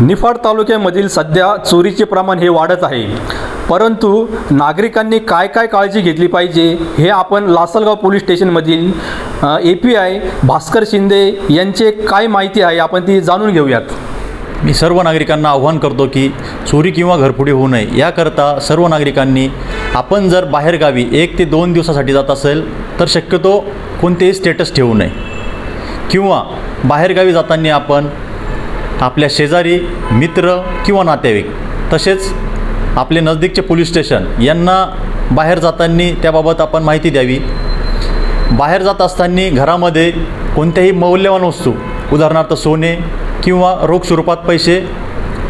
निफाड तालुक्यामधील सध्या चोरीचे प्रमाण हे वाढत आहे. परंतु नागरिकांनी काय काय काळजी घेतली पाहिजे हे आपण Lasalgaon police स्टेशनमधील A P I Bhaskar Shinde यांचे काय माहिती आहे आपण ती जाणून घेऊयात. मी सर्व नागरिकांना आव्हान करतो की चोरी किंवा घरफोडी होऊ नये. याकरता सर्व नागरिकांनी आपण जर बाहेरगावी एक ते दोन दिवसासाठी जात असेल तर शक्यतो कोणतेही स्टेटस ठेवू नये. किंवा बाहेरगावी जाताना आपण आपल्या शेजारी मित्र किंवा नातेवाईक तसेच आपले नजदीकचे पोलीस स्टेशन यांना बाहेर जाताना त्याबाबत आपण माहिती द्यावी. बाहेर जात असताना घरामध्ये कोणत्याही मौल्यवान वस्तू उदाहरणार्थ सोने किंवा रोख स्वरूपात पैसे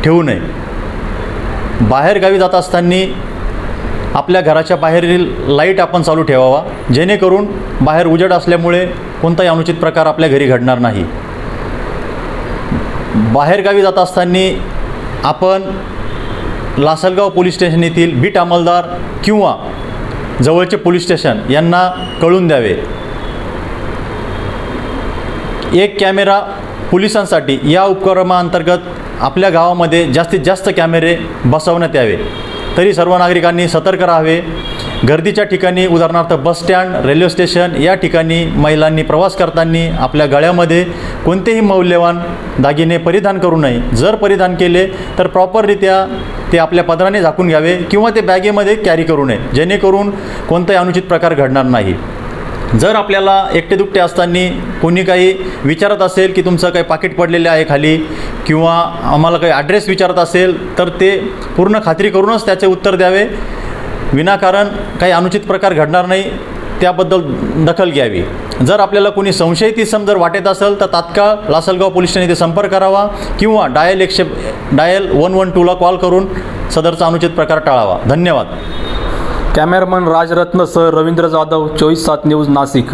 ठेवू नये. बाहेरगावी जात असताना आपल्या घराच्या बाहेरील लाइट आपण चालू ठेवावा जेणेकरून बाहेर उजेड असल्यामुळे कोणताही अनुचित प्रकार आपल्या घरी घडणार नाही. बाहेरगावी जात असताना आपण लासलगाव पोलीस स्टेशन येथील बीट अंमलदार किंवा जवळचे पोलीस स्टेशन यांना कळून द्यावे. एक कॅमेरा पोलिसांसाठी या उपक्रमाअंतर्गत आपल्या गावामध्ये जास्तीत जास्त कॅमेरे बसवण्यात यावे. तरी सर्व नागरिकांनी सतर्क राहावे. गर्दीच्या ठिकाणी उदाहरणार्थ बसस्टँड रेल्वे स्टेशन या ठिकाणी महिलांनी प्रवास करताना आपल्या गळ्यामध्ये कोणतेही मौल्यवान दागिने परिधान करू नये. जर परिधान केले तर प्रॉपररित्या ते आपल्या पदराने झाकून घ्यावे किंवा ते बॅगेमध्ये कॅरी करू नये. जेणेकरून कोणताही अनुचित प्रकार घडणार नाही. जर आपल्याला एकटे दुकटे असताना कोणी काही विचारत असेल की तुमचं काही पाकिट पडलेले आहे खाली किंवा आम्हाला काही ॲड्रेस विचारत असेल तर ते पूर्ण खात्री करूनच त्याचे उत्तर द्यावे. विनाकारण काही अनुचित प्रकार घडणार नाही त्याबद्दल दखल घ्यावी. जर आपल्याला कोणी संशयित इसम जर वाटत असेल तर तात्काळ लासलगाव पोलीस स्टेशन येथे संपर्क करावा किंवा डायल एकशे डायल वन वन टूला कॉल करून सदरचा अनुचित प्रकार टाळावा. धन्यवाद. कॅमेरामन राजरत्न सर रवींद्र जाधव चोवीस सात न्यूज नाशिक.